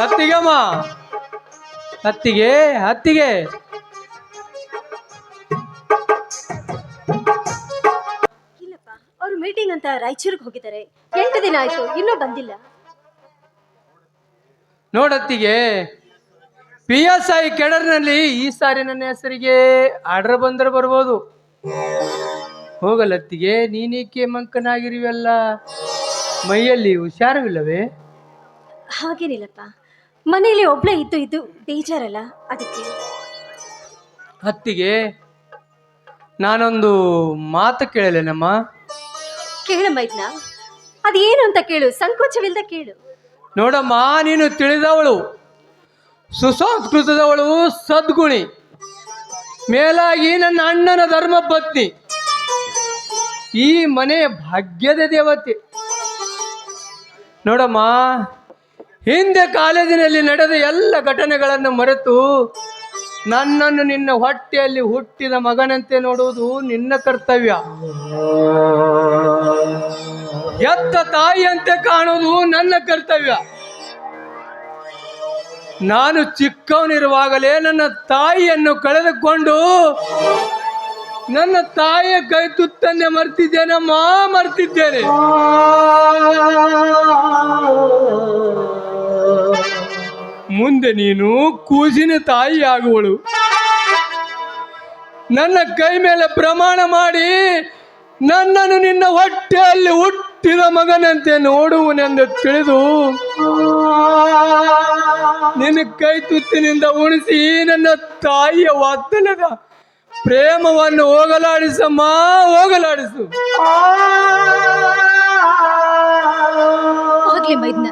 ಹತ್ತಿಗಮ್ಮ. ಹತ್ತಿಗೆ ಹತ್ತಿಗೆ. ಇಲ್ಲಪ್ಪ ಅವ್ರು ಮೀಟಿಂಗ್ ಅಂತ ರಾಯಚೂರಿಗೆ ಹೋಗಿದ್ದಾರೆ. ಎಂಟು ದಿನ ಆಯ್ತು ಇನ್ನೂ ಬಂದಿಲ್ಲ. ನೋಡತ್ತಿಗೆ ಪಿ ಎಸ್ ಐ ಕೆಡರ್ನಲ್ಲಿ ಈ ಸಾರಿ ನನ್ನ ಹೆಸರಿಗೆ ಆರ್ಡರ್ ಬಂದರೆ ಬರ್ಬೋದು. ಹೋಗಲತ್ತಿಗೆ ನೀನೇಕೆ ಮಂಕನಾಗಿರುವೆಲ್ಲ? ಮೈಯಲ್ಲಿ ಹುಷಾರವಿಲ್ಲವೇ? ಹಾಗೇನಿಲ್ಲಪ್ಪ. ಮನೆಯಲ್ಲಿ ಒಬ್ಳೆ ಇದ್ದು ಇದ್ದು ಬೇಜಾರಲ್ಲ ಅದಕ್ಕೆ. ಹತ್ತಿಗೆ ನಾನೊಂದು ಮಾತು ಕೇಳಲೇನಮ್ಮ? ಕೇಳಮ್ಮ ಅದೇನು ಅಂತ ಕೇಳು ಸಂಕೋಚವಿಲ್ಲದ ಕೇಳು. ನೋಡಮ್ಮ ನೀನು ತಿಳಿದವಳು. ಸುಸಂಸ್ಕೃತದವಳು ಸದ್ಗುಣಿ. ಮೇಲಾಗಿ ನನ್ನ ಅಣ್ಣನ ಧರ್ಮ ಪತ್ನಿ ಈ ಮನೆ ಭಾಗ್ಯದ ದೇವತೆ. ನೋಡಮ್ಮ, ಹಿಂದೆ ಕಾಲೇಜಿನಲ್ಲಿ ನಡೆದ ಎಲ್ಲ ಘಟನೆಗಳನ್ನು ಮರೆತು ನನ್ನನ್ನು ನಿನ್ನ ಹೊಟ್ಟೆಯಲ್ಲಿ ಹುಟ್ಟಿದ ಮಗನಂತೆ ನೋಡುವುದು ನಿನ್ನ ಕರ್ತವ್ಯ. ಎತ್ತ ತಾಯಿಯಂತೆ ಕಾಣುವುದು ನನ್ನ ಕರ್ತವ್ಯ. ನಾನು ಚಿಕ್ಕವನಿರುವಾಗಲೇ ನನ್ನ ತಾಯಿಯನ್ನು ಕಳೆದುಕೊಂಡು ನನ್ನ ತಾಯಿಯ ಕೈ ತುತ್ತನ್ನೇ ಮರ್ತಿದ್ದೇನಮ್ಮ ಮರ್ತಿದ್ದೇನೆ. ಮುಂದೆ ನೀನು ಕೂಸಿನ ತಾಯಿ ಆಗುವಳು ನನ್ನ ಕೈ ಮೇಲೆ ಪ್ರಮಾಣ ಮಾಡಿ ನನ್ನನ್ನು ನಿನ್ನ ಹೊಟ್ಟೆಯಲ್ಲಿ ಹುಟ್ಟಿದ ಮಗನಂತೆ ನೋಡುವನೆಂದು ತಿಳಿದು ನಿನ್ನ ಕೈ ತುತ್ತಿನಿಂದ ಉಣಿಸಿ ನನ್ನ ತಾಯಿಯ ವಾತ್ಸಲ್ಯದ ಪ್ರೇಮವನ್ನು ಹೋಗಲಾಡಿಸಮ್ಮ ಹೋಗಲಾಡಿಸು. ಹೋಗ್ಲಿ ಮೈದ್ನ.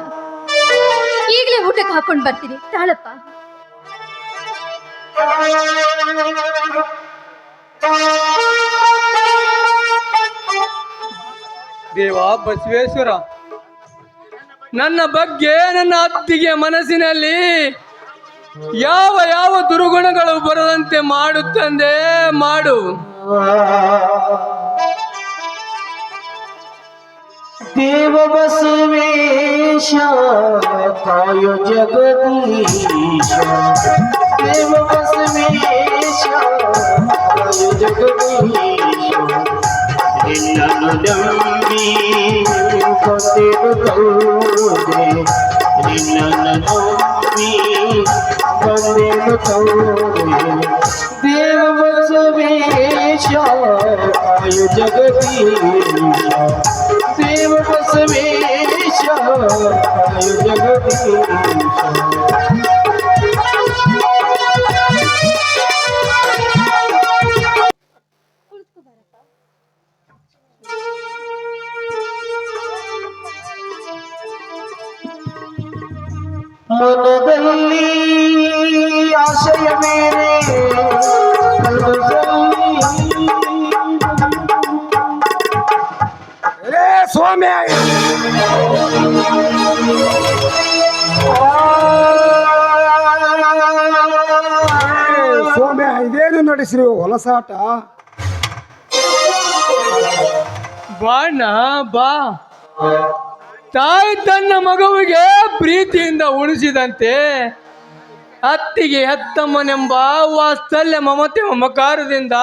ಈಗಲೇ ಊಟಕ್ಕೆ ಹಾಕೊಂಡು ಬರ್ತೀನಿ. ತಾಳಪ್ಪ. ದೇವಾ ಬಸವೇಶ್ವರ ನನ್ನ ಬಗ್ಗೆ ನನ್ನ ಅತ್ತಿಗೆ ಮನಸ್ಸಿನಲ್ಲಿ ಯಾವ ಯಾವ ದುರ್ಗುಣಗಳು ಬರದಂತೆ ಮಾಡುತ್ತಂದೆ ಮಾಡು. ದೇವ ಬಸವೇಶ ಕಾಯೋ ಜಗದೀಶ. ದೇವ ಬಸವೇಶ ಕಾಯೋ ಜಗದೀಶ. ನಿನ್ನನ್ನು ನಂಬಿ ಬಂದೆನು ತೌದೆ ನಿನ್ನನ್ನು ನಂಬಿ ಬಂದೆನು ತೌದೆ ದೇವ ಬಸವೇಶ ಕಾಯೋ ಜಗದೀಶ ದೇವ ಬಸವೇಶ ಕಾಯೋ ಜಗದೀಶ ಮನದಲ್ಲಿ ಆಶಯ ಬೇರೆ ಸೋಮ್ಯ ಇದೇನು ನಡೆಸಿರು ಹೊಲಸಾಟ? ಬಾಣ ಬಾ. ತಾಯಿ ತನ್ನ ಮಗುವಿಗೆ ಪ್ರೀತಿಯಿಂದ ಉಳಿಸಿದಂತೆ ಅತ್ತಿಗೆ ಹೆತ್ತಮ್ಮನೆಂಬ ವಾತ್ಸಲ್ಯ ಮಮತೆ ಮಮಕಾರದಿಂದ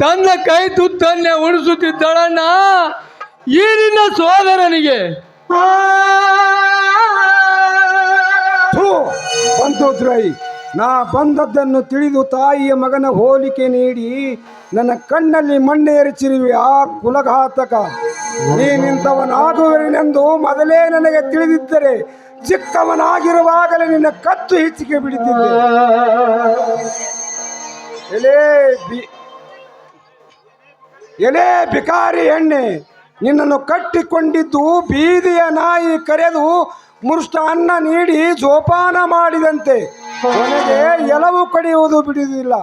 ತನ್ನ ಕೈ ತುತ್ತನ್ನೇ ಉಳಿಸುತ್ತಿದ್ದಳನ್ನ ಈ ನಿನ್ನ ಸೋದರನಿಗೆ ಬಂತು ದ್ರೈ ನಾ ಬಂದದ್ದನ್ನು ತಿಳಿದು ತಾಯಿಯ ಮಗನ ಹೋಲಿಕೆ ನೀಡಿ ನನ್ನ ಕಣ್ಣಲ್ಲಿ ಮಣ್ಣೆ ಎರಚಿರುವೆ, ಆ ಕುಲಘಾತಕ. ನೀನಿಂತವನಾಗುವರೆನೆಂದು ಮೊದಲೇ ನನಗೆ ತಿಳಿದಿದ್ದರೆ ಚಿಕ್ಕವನಾಗಿರುವಾಗಲೇ ನಿನ್ನ ಕತ್ತು ಹೆಚ್ಚಿಗೆ ಬಿಡುತ್ತಿದ್ದೆ. ಎಲೆ ಬಿ ಎಲೆ ಬಿಕಾರಿ ಎಣ್ಣೆ, ನಿನ್ನನ್ನು ಕಟ್ಟಿಕೊಂಡಿದ್ದು ಬೀದಿಯ ನಾಯಿ ಕರೆದು ಮೃಷ್ಟಾನ್ನ ನೀಡಿ ಜೋಪಾನ ಮಾಡಿದಂತೆ. ಕೊನೆಗೆ ಎಲವು ಕಡಿಯುವುದು ಬಿಡುವುದಿಲ್ಲ.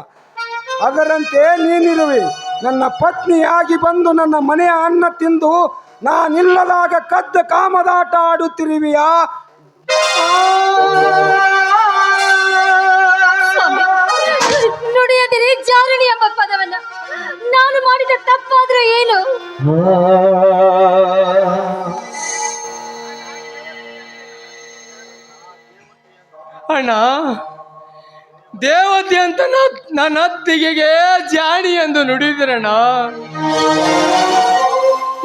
ಅದರಂತೆ ನೀನಿರುವೆ. ನನ್ನ ಪತ್ನಿಯಾಗಿ ಬಂದು ನನ್ನ ಮನೆಯ ಅನ್ನ ತಿಂದು ನಾನಿಲ್ಲದಾಗ ಕದ್ದ ಕಾಮದಾಟ ಆಡುತ್ತಿರುವಿಯಾ? ನಾನು ಮಾಡಿದ ತಪ್ಪಾದ್ರೆ ಏನು? ಅಣ್ಣ ದೇವತೆ ಅಂತ ನನ್ನ ಅತ್ತಿಗೆಗೆ ಜಾಣಿ ಎಂದು ನುಡಿದಿರಣ್ಣ.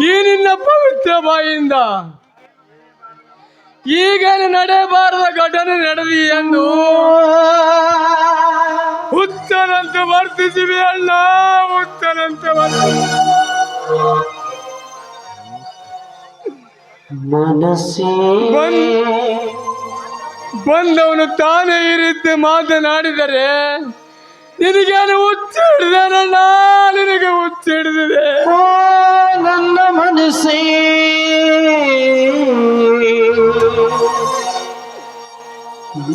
ಈ ನಿನ್ನ ಪವಿತ್ರ ಬಾಯಿಂದ ಈಗ ನಡೆಯಬಾರದ ಘಟನೆ ನಡೆದಿ ಎಂದು ಹುಚ್ಚನಂತೆ ವರ್ತಿಸಿವಿ ಅಣ್ಣ ಹುಚ್ಚನಂತೆ ವರ್ತಿಸಿ ಬಂದವನು ತಾನೇ ಈ ರೀತಿ ಮಾತನಾಡಿದರೆ ನಿನಗೇನು ಹುಚ್ಚು ನಿನಗೆ ಹುಚ್ಚು ಹಿಡಿದಿದೆ. ಓ ನನ್ನ ಮನಸ್ಸೇ.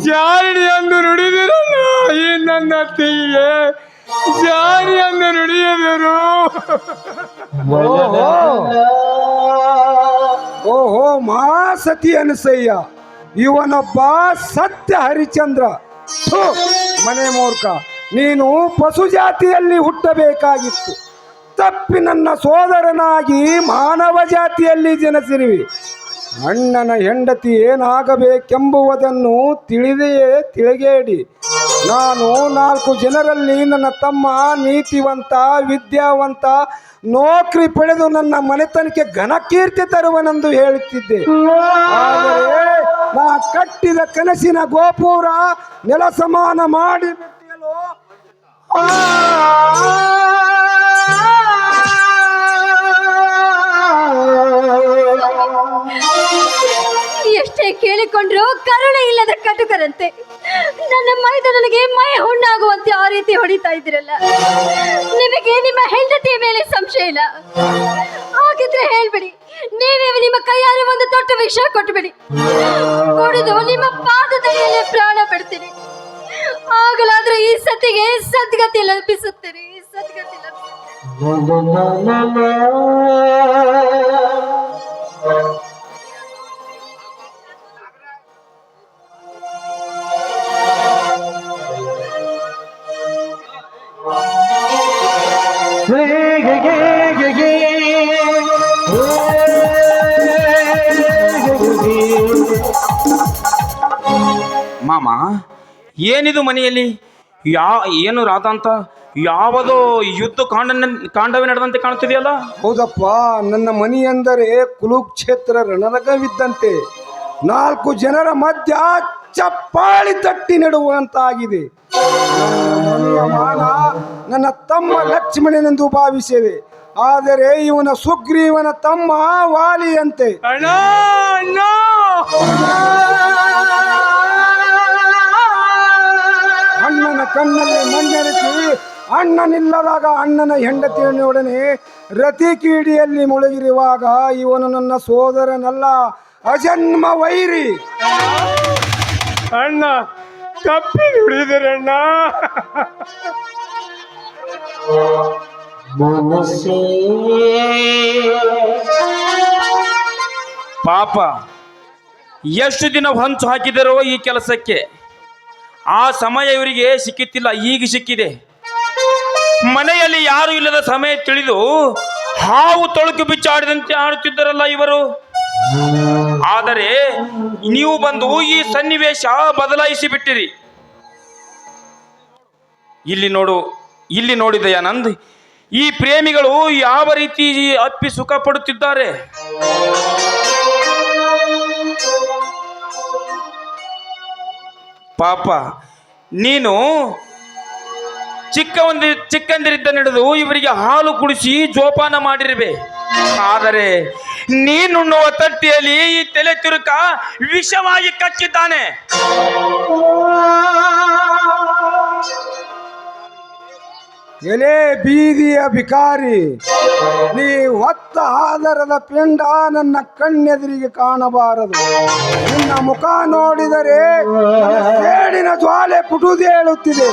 ಜಾರಿ ಎಂದು ನುಡಿದಿರಣ್ಣ ಈ ನನ್ನ ಅತ್ತಿಗೆ ಜಾರಿ ಎಂದು ನುಡಿಯದರು. ಓಹೋ ಮಹಾಸತಿ ಅನಸಯ್ಯ. ಇವನೊಬ್ಬ ಸತ್ಯ ಹರಿಚಂದ್ರ ಮನೆ ಮೂರ್ಖ. ನೀನು ಪಶು ಜಾತಿಯಲ್ಲಿ ಹುಟ್ಟಬೇಕಾಗಿತ್ತು. ತಪ್ಪಿ ನನ್ನ ಸೋದರನಾಗಿ ಮಾನವ ಜಾತಿಯಲ್ಲಿ ಜನಿಸಿರುವಿ. ಅಣ್ಣನ ಹೆಂಡತಿ ಏನಾಗಬೇಕೆಂಬುವುದನ್ನು ತಿಳಿದೆಯೇ ತಿಳಿಗೇಡಿ. ನಾನು ನಾಲ್ಕು ಜನರಲ್ಲಿ ನನ್ನ ತಮ್ಮ ನೀತಿವಂತ, ವಿದ್ಯಾವಂತ, ನೌಕರಿ ಪಡೆದು ನನ್ನ ಮನೆತನಕ್ಕೆ ಘನಕೀರ್ತಿ ತರುವನೆಂದು ಹೇಳುತ್ತಿದ್ದೆ. ಆದರೆ ನಾ ಕಟ್ಟಿದ ಕನಸಿನ ಗೋಪುರ ನೆಲ ಸಮಾನ ಮಾಡಿ. ಎಷ್ಟೇ ಕೇಳಿಕೊಂಡ್ರು ಕರುಣೆ ಇಲ್ಲದ ಕಟುಕರಂತೆ ನನ್ನ ಮೈದನಿಗೆ ಮೈ ಹುಣ್ಣಾಗುವಂತೆ ಆ ರೀತಿ ಹೊಡಿತಾ ಇದ್ದೀರಲ್ಲ ನಿಮಗೆ ನಿಮ್ಮ ಹೆಂಡತಿಯ ಮೇಲೆ ಸಂಶಯ ಇಲ್ಲ ಹಾಗಿದ್ರೆ ಹೇಳ್ಬಿಡಿ ನೀವೇ ನಿಮ್ಮ ಕೈಯಲ್ಲಿ ಒಂದು ದೊಡ್ಡ ವಿಷ ಕೊಟ್ಟುಬಿಡಿ ಕುಡಿದು ನಿಮ್ಮ ಪಾದದಡಿಯಲ್ಲಿ ಪ್ರಾಣ ಬಿಡ್ತೀನಿ. ಆಗಲಾದ್ರೆ ಈ ಸತಿಗೆ ಸದ್ಗತಿ ಲಭಿಸುತ್ತೀರಿ ಸದ್ಗತಿ ಲಭಿಸುತ್ತೀರಿ ಮಾಮ ಏನಿದು ಮನೆಯಲ್ಲಿ? ಯಾ ಏನು ರಾಧಾಂತ ಯಾವುದೋ ಯುದ್ಧ ಕಾಂಡ ಕಾಂಡವೇ ನಡೆದಂತೆ ಕಾಣುತ್ತಿದೆಯಲ್ಲ? ಹೌದಪ್ಪ ನನ್ನ ಮನಿ ಎಂದರೆ ಕುಲುಕ್ಷೇತ್ರ ರಣರಂಗವಿದ್ದಂತೆ. ನಾಲ್ಕು ಜನರ ಮಧ್ಯ ಚಪ್ಪಾಳಿ ತಟ್ಟಿ ನೆಡುವಂತಾಗಿದೆ. ನನ್ನ ನನ್ನ ತಮ್ಮ ಲಕ್ಷ್ಮಣನೆಂದು ಭಾವಿಸಿದೆ. ಆದರೆ ಇವನ ಸುಗ್ರೀವನ ತಮ್ಮ ವಾಲಿಯಂತೆ. ಅಣ್ಣ! ಕಣ್ಣಲ್ಲಿ ಮಣ್ಣೆರಚಿ ಅಣ್ಣನಿಲ್ಲದಾಗ ಅಣ್ಣನ ಹೆಂಡತಿಯನ್ನೊಡನೆ ರತಿ ಕೀಡಿಯಲ್ಲಿ ಮುಳುಗಿರುವಾಗ ಇವನು ನನ್ನ ಸೋದರನಲ್ಲ ಅಜನ್ಮ ವೈರಿ. ಅಣ್ಣ ತಪ್ಪಿ ಅಣ್ಣ. ಮನಸ್ಸೇ. ಪಾಪ ಎಷ್ಟು ದಿನ ಹೊಂಚು ಹಾಕಿದರೋ ಈ ಕೆಲಸಕ್ಕೆ? ಆ ಸಮಯ ಇವರಿಗೆ ಸಿಕ್ಕಿತ್ತಿಲ್ಲ, ಈಗ ಸಿಕ್ಕಿದೆ. ಮನೆಯಲ್ಲಿ ಯಾರು ಇಲ್ಲದ ಸಮಯ ತಿಳಿದು ಹಾವು ತೊಳಕು ಬಿಚ್ಚಾಡಿದಂತೆ ಆಡುತ್ತಿದ್ದರಲ್ಲ ಇವರು. ಆದರೆ ನೀವು ಬಂದು ಈ ಸನ್ನಿವೇಶ ಬದಲಾಯಿಸಿ ಬಿಟ್ಟಿರಿ ಇಲ್ಲಿ ನೋಡು, ಇಲ್ಲಿ ನೋಡಿದ ಆನಂದ್ ಈ ಪ್ರೇಮಿಗಳು ಯಾವ ರೀತಿ ಅಪ್ಪಿ ಸುಖ ಪಡುತ್ತಿದ್ದಾರೆ ಪಾಪ, ನೀನು ಚಿಕ್ಕ ಒಂದು ಚಿಕ್ಕಂದಿರಿದ್ದ ನಡೆದು ಇವರಿಗೆ ಹಾಲು ಕುಡಿಸಿ ಜೋಪಾನ ಮಾಡಿರುವೆ ಆದರೆ ನೀನುಣ್ಣುವ ತಟ್ಟಿಯಲ್ಲಿ ಈ ತಲೆ ತಿರುಕ ವಿಷವಾಗಿ ಕಚ್ಚಿದ್ದಾನೆ. ಎಲೆ ಬೀದಿಯ ಬಿಕಾರಿ ನೀ ಹೊತ್ತ ಆಧಾರದ ಪಿಂಡ ನನ್ನ ಕಣ್ಣೆದುರಿಗೆ ಕಾಣಬಾರದು. ನಿನ್ನ ಮುಖ ನೋಡಿದರೆ ಸೇಡಿನ ಜ್ವಾಲೆ ಪುಟುದೇಳುತ್ತಿದೆ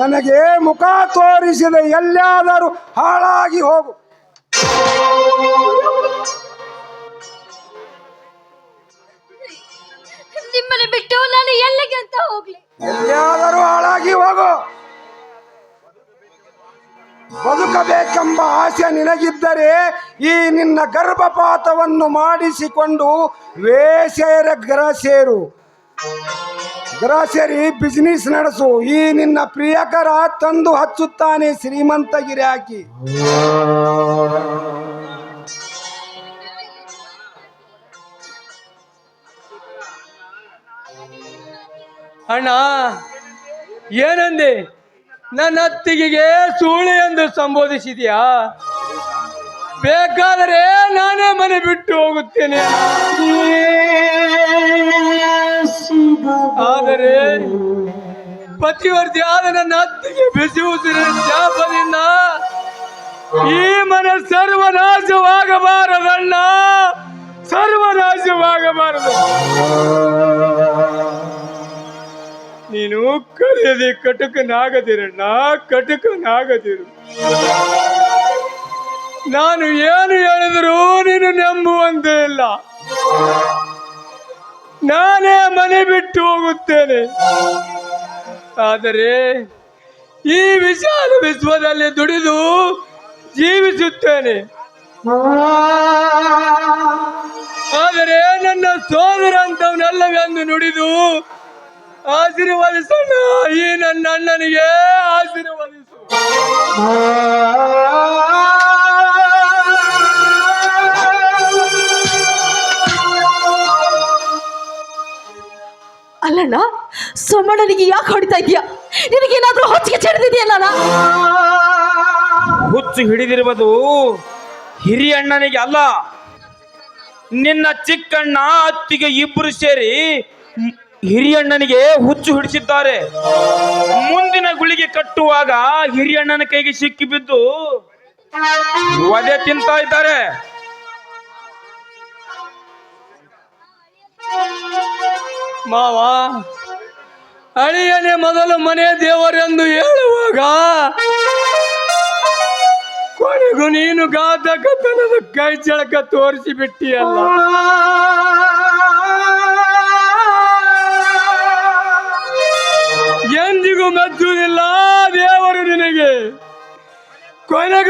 ನನಗೆ ಮುಖ ತೋರಿಸಿದ ಎಲ್ಲಾದರೂ ಹಾಳಾಗಿ ಹೋಗು. ನಿಮ್ಮನ್ನು ಬಿಟ್ಟು ನಾನು ಎಲ್ಲಿಗೆ ಅಂತ ಹೋಗ್ಲಿ? ಎಲ್ಲಿಯಾದರೂ ಹಾಳಾಗಿ ಹೋಗು. ಬದುಕಬೇಕೆಂಬ ಆಸೆ ನಿನಗಿದ್ದರೆ ಈ ನಿನ್ನ ಗರ್ಭಪಾತವನ್ನು ಮಾಡಿಸಿಕೊಂಡು ವೇಷೇರ ಗ್ರಹ ಸೇರು. ಗ್ರಹ ಸೇರಿ ಬಿಸಿನೆಸ್ ನಡೆಸು. ಈ ನಿನ್ನ ಪ್ರಿಯಕರ ತಂದು ಹಚ್ಚುತ್ತಾನೆ ಶ್ರೀಮಂತ ಗಿರಾಕಿ ಅಣ್ಣ, ಏನಂದೆ? ನನ್ನ ಸೂಳೆ ಎಂದು ಸಂಬೋಧಿಸಿದ್ಯಾ? ಬೇಕಾದರೆ ನಾನೇ ಮನೆ ಬಿಟ್ಟು ಹೋಗುತ್ತೇನೆ. ಆದರೆ ಪತಿವರ್ತಿಯಾದ ನನ್ನ ಅತ್ತಿಗೆ ಬಿಸಿ ಈ ಮನೆ ಸರ್ವನಾಶವಾಗಬಾರದಣ್ಣ ಸರ್ವನಾಶವಾಗಬಾರದು ನೀನು ಕರೆಯದೆ ಕಟುಕನಾಗದಿರಣ್ಣ, ಕಟುಕನಾಗದಿರು. ನಾನು ಏನು ಹೇಳಿದರೂ ನೀನು ನಂಬುವಂತೆ ಇಲ್ಲ. ನಾನೇ ಮನೆ ಬಿಟ್ಟು ಹೋಗುತ್ತೇನೆ. ಆದರೆ ಈ ವಿಶಾಲ ವಿಶ್ವದಲ್ಲಿ ದುಡಿದು ಜೀವಿಸುತ್ತೇನೆ. ಆದರೆ ನನ್ನ ಸೋದರ ಅಂತವನಲ್ಲವೆಂದು ನುಡಿದು ಆಶೀರ್ವದಿಸೋಣ ಈ ನನ್ನ ಅಣ್ಣನಿಗೆ ಆಶೀರ್ವದಿಸು. ಅಲ್ಲಣ್ಣ ಸೋಮಣ್ಣನಿಗೆ ಯಾಕೆ ಹೊಡಿತಾ ಇದೀಯಾ ನಿನಗೇನಾದ್ರೂ ಹೊಚ್ಚಿಗೆ ಚೆಡ್ದಿದೆಯಲ್ಲ ಹುಚ್ಚು ಹಿಡಿದಿರುವುದು ಹಿರಿಯಣ್ಣನಿಗೆ ಅಲ್ಲ. ನಿನ್ನ ಚಿಕ್ಕಣ್ಣ ಅತ್ತಿಗೆ ಇಬ್ಬರು ಸೇರಿ ಹಿರಿಯಣ್ಣನಿಗೆ ಹುಚ್ಚು ಹಿಡಿಸಿದ್ದಾರೆ. ಮುಂದಿನ ಗುಳಿಗೆ ಕಟ್ಟುವಾಗ ಹಿರಿಯಣ್ಣನ ಕೈಗೆ ಸಿಕ್ಕಿ ಬಿದ್ದು ವಧೆ ತಿಂತಾ ಇದ್ದಾರೆ. ಮಾವ, ಅಳಿಯನೇ ಮೊದಲು ಮನೆ ದೇವರೆಂದು ಹೇಳುವಾಗ ಕೊನೆಗೂ ನೀನು ಘಾತಕತನದ ಕೈ ಚಳಕ ತೋರಿಸಿ ಬಿಟ್ಟಿಯಲ್ಲ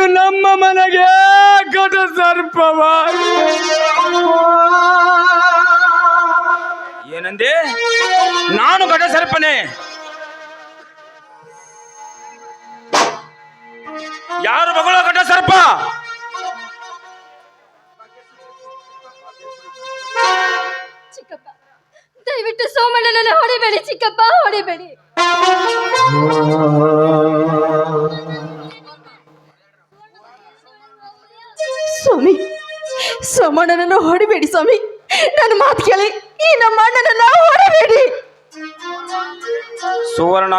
ಕೊನೆಗೂ ನಮ್ಮ ಮನೆಗೆ ಕಟ ಸರ್ಪವ ಏನಂದೆ? ನಾನು ಘಟ ಸರ್ಪನೆ. ಯಾರು ಮಗಳು ಘಟ ಸರ್ಪ? ಚಿಕ್ಕಪ್ಪ, ದಯವಿಟ್ಟು ಸೋಮಣ್ಣನನ್ನ ಹೊಡಿಬೇಡಿ, ಚಿಕ್ಕಪ್ಪ, ಹೊಡಿಬೇಡಿ. ಹೊಡಿಬೇಡಿ ಸ್ವಾಮಿ. ನನ್ನ ಮಾತು ಕೇಳಿ. ಈ ನಮ್ಮ ಅಣ್ಣನನ್ನ ಹೊಡಿಬೇಡಿ ಸುವರ್ಣ,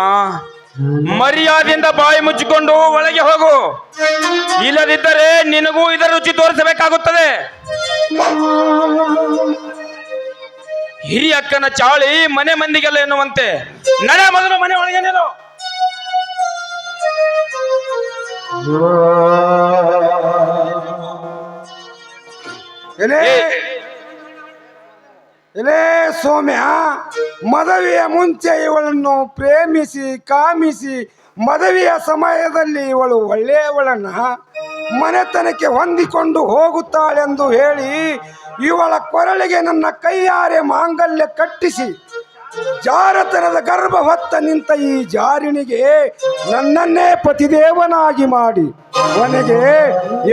ಮರ್ಯಾದೆಯಿಂದ ಬಾಯಿ ಮುಚ್ಚಿಕೊಂಡು ಒಳಗೆ ಹೋಗು. ಇಲ್ಲದಿದ್ದರೆ ನಿನಗೂ ಇದರ ರುಚಿ ತೋರಿಸಬೇಕಾಗುತ್ತದೆ. ಹಿರಿಯಕ್ಕನ ಚಾಳಿ ಮನೆ ಮಂದಿಗೆಲ್ಲ ಎನ್ನುವಂತೆ. ನಡೆ ಮೊದಲು ಮನೆ ಒಳಗೆ ನೀನು ಎಲೇ ಎಲೇ ಸೌಮ್ಯ, ಮದುವೆಯ ಮುಂಚೆ ಇವಳನ್ನು ಪ್ರೇಮಿಸಿ, ಕಾಮಿಸಿ, ಮದುವೆಯ ಸಮಯದಲ್ಲಿ ಇವಳು ಒಳ್ಳೆಯವಳನ್ನ ಮನೆತನಕ್ಕೆ ಹೊಂದಿಕೊಂಡು ಹೋಗುತ್ತಾಳೆಂದು ಹೇಳಿ ಇವಳ ಕೊರಳಿಗೆ ನನ್ನ ಕೈಯಾರೆ ಮಾಂಗಲ್ಯ ಕಟ್ಟಿಸಿ ಜಾರತನದ ಗರ್ಭ ಹೊತ್ತ ನಿಂತ ಈ ಜಾರಿಣಿಗೆ ನನ್ನನ್ನೇ ಪತಿದೇವನಾಗಿ ಮಾಡಿ. ಕೊನೆಗೆ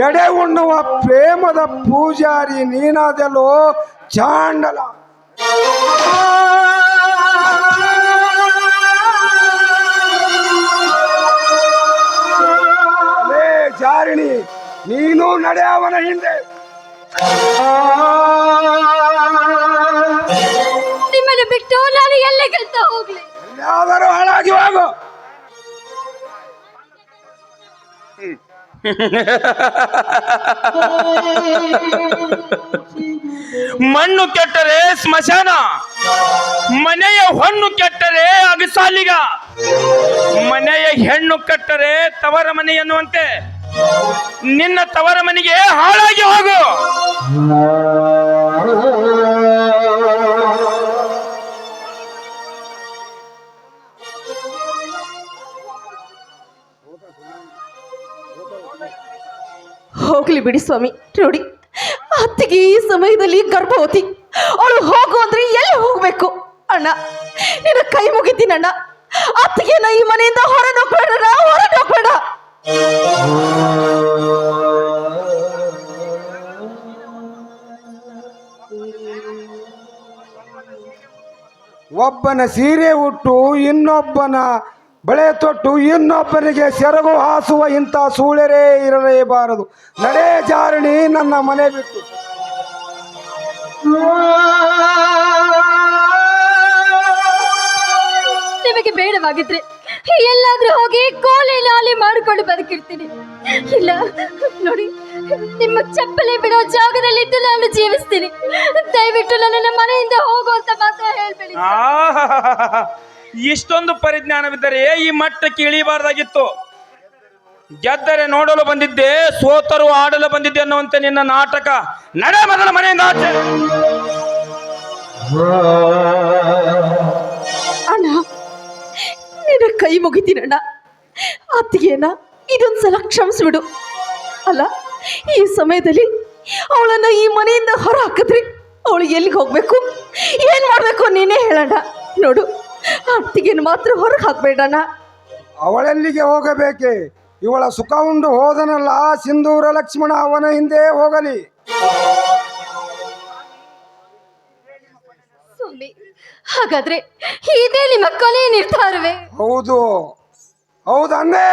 ಎಡೆ ಉಣ್ಣುವ ಪ್ರೇಮದ ಪೂಜಾರಿ ನೀನಾದೆಲ್ಲೋ ಚಾಂಡಲ. ಜಾರಿಣಿ, ನೀನು ನಡೆ ಅವನ ಹಿಂದೆ. ಯಾವ್ದಾರು ಹಾಳಾಗಿ ಹೋಗು. ಮಣ್ಣು ಕೆಟ್ಟರೆ ಸ್ಮಶಾನ, ಮನೆಯ ಹೊಣ್ಣು ಕೆಟ್ಟರೆ ಅಗಸಾಲಿಗ, ಮನೆಯ ಹೆಣ್ಣು ಕಟ್ಟರೆ ತವರ ಮನೆ ಎನ್ನುವಂತೆ. ನಿನ್ನ ತವರ ಮನೆಗೆ ಹಾಳಾಗಿ ಹೋಗು. ಹೋಗ್ಲಿ ಬಿಡಿ ಸ್ವಾಮಿ, ನೋಡಿ. ಅತ್ತಿಗೆ ಈ ಸಮಯದಲ್ಲಿ ಗರ್ಭವತಿ. ಅವಳು ಹೋಗು ಅಂದ್ರೆ ಎಲ್ಲಿ ಹೋಗ್ಬೇಕು? ಅಣ್ಣ, ನಿನ್ನ ಕೈ ಮುಗಿತೀನಿ ಅಣ್ಣ. ನಾ ಈ ಮನೆಯಿಂದ ಹೊರಡೋಗ್ಬೇಡ ಹೊರಡೋಗ್ಬೇಡ. ಒಬ್ಬನ ಸೀರೆ ಉಟ್ಟು ಇನ್ನೊಬ್ಬನ ಬಳೆ ತೊಟ್ಟು ಇನ್ನೊಬ್ಬನಿಗೆ ಸೆರಗು ಹಾಸುವ ಇಂಥ ಸೂಳೆರೇ ಇರಲೇಬಾರದು. ನಡೆ ಜಾರಣಿ ನನ್ನ ಮನೆ ಬಿಟ್ಟು. ನಿಮಗೆ ಬೇಡವಾಗಿದ್ರೆ ಎಲ್ಲಾದ್ರೂ ಹೋಗಿ ಕೋಲೆ ಲಾಲಿ ಮಾಡಿಕೊಂಡು ಬದುಕಿರ್ತೀನಿ. ಇಲ್ಲ ನೋಡಿ ನಿಮ್ಮ ಚಪ್ಪಲಿ ಬಿಡೋ ಜಾಗದಲ್ಲಿ ಜಾಗದಲ್ಲಿದ್ದು ನಾನು ಜೀವಿಸ್ತೀನಿ. ದಯವಿಟ್ಟು ನನ್ನ ಮನೆಯಿಂದ ಹೋಗು ಅಂತ ಮಾತ್ರ ಹೇಳ್ಬೇಡಿ. ಇಷ್ಟೊಂದು ಪರಿಜ್ಞಾನವಿದ್ದರೆ ಈ ಮಟ್ಟಕ್ಕೆ ಇಳಿಬಾರ್ದಾಗಿತ್ತು ಗೆದ್ದರೆ ನೋಡಲು ಬಂದಿದ್ದೆ ಸೋತರು ಆಡಲು ಬಂದಿದ್ದೆ ಅನ್ನುವಂತೆ ನಿನ್ನ ನಾಟಕ ನಡೆ ಮೊದಲ ಮನೆಯಿಂದ ಆಚೆ. ನಿನ್ನ ಕೈ ಮುಗಿತೀನಣ್ಣ ಅತ್ತಿಗೆನ ಇದೊಂದ್ಸಲ ಕ್ಷಮಿಸ್ಬಿಡು. ಅಲ್ಲ, ಈ ಸಮಯದಲ್ಲಿ ಅವಳನ್ನ ಈ ಮನೆಯಿಂದ ಹೊರ ಹಾಕಿದ್ರಿ ಅವಳು ಎಲ್ಲಿಗೆ ಹೋಗ್ಬೇಕು? ಏನ್ ಮಾಡ್ಬೇಕು ನೀನೇ ಹೇಳಣ್ಣ. ನೋಡು ಅತ್ತಿಗೆನ ಮಾತ್ರ ಹೊರಗೆ ಹಾಕ್ಬೇಡಣ್ಣ. ಅವಳೆಲ್ಲಿಗೆ ಹೋಗಬೇಕೆ? ಇವಳ ಸುಖ ಉಂಡು ಹೋದನಲ್ಲ, ಸಿಂಧೂರ ಲಕ್ಷ್ಮಣ ಅವನ ಹಿಂದೆ ಹೋಗಲಿ. ಹಾಗಾದ್ರೆ ಇದೇ ನಿಮ್ಮ ಕೊನೆ ನಿರ್ಧಾರವೇ? ಹೌದು. ಹೌದು ಅಂದೆ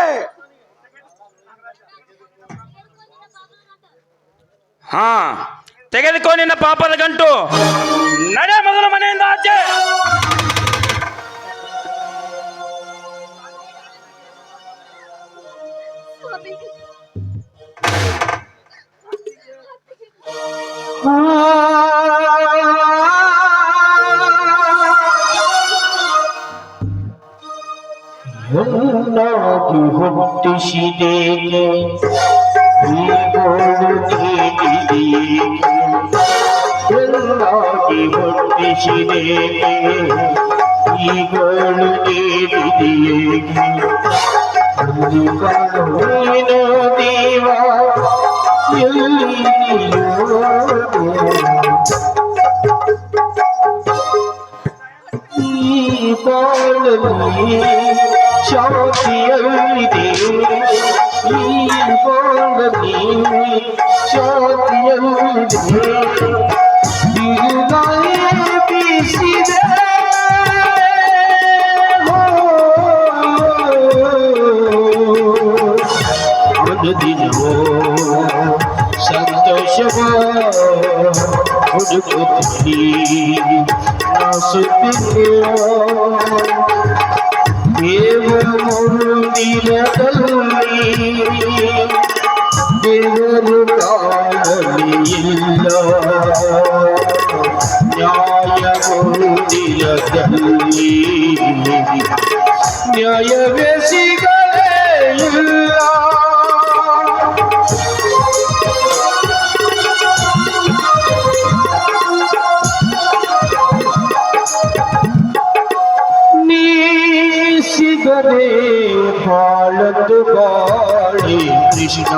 ಹಾ ತೆಗೆದುಕೋ ನಿನ್ನ ಪಾಪದ ಗಂಟು. ನಡೆ ಮೊದಲ ಮನೆಯಿಂದ ಆಚೆ. ಸ್ವಾಮಿ. হুট্টিসি দেখে হুট্টিসি দেখে গোল দেবী দেখে দেবা Thank you. ನೀನು ದೇವ ಎಲ್ಲಿದೆಯೋ ಈ దేవుడు నిలకలుని దేవుడు కాలని ఇల్ల. న్యాయము నిలకలి న్యాయవేసిగలే ఇల్లా. হবে ভারত বড়ি কৃষ্ণ।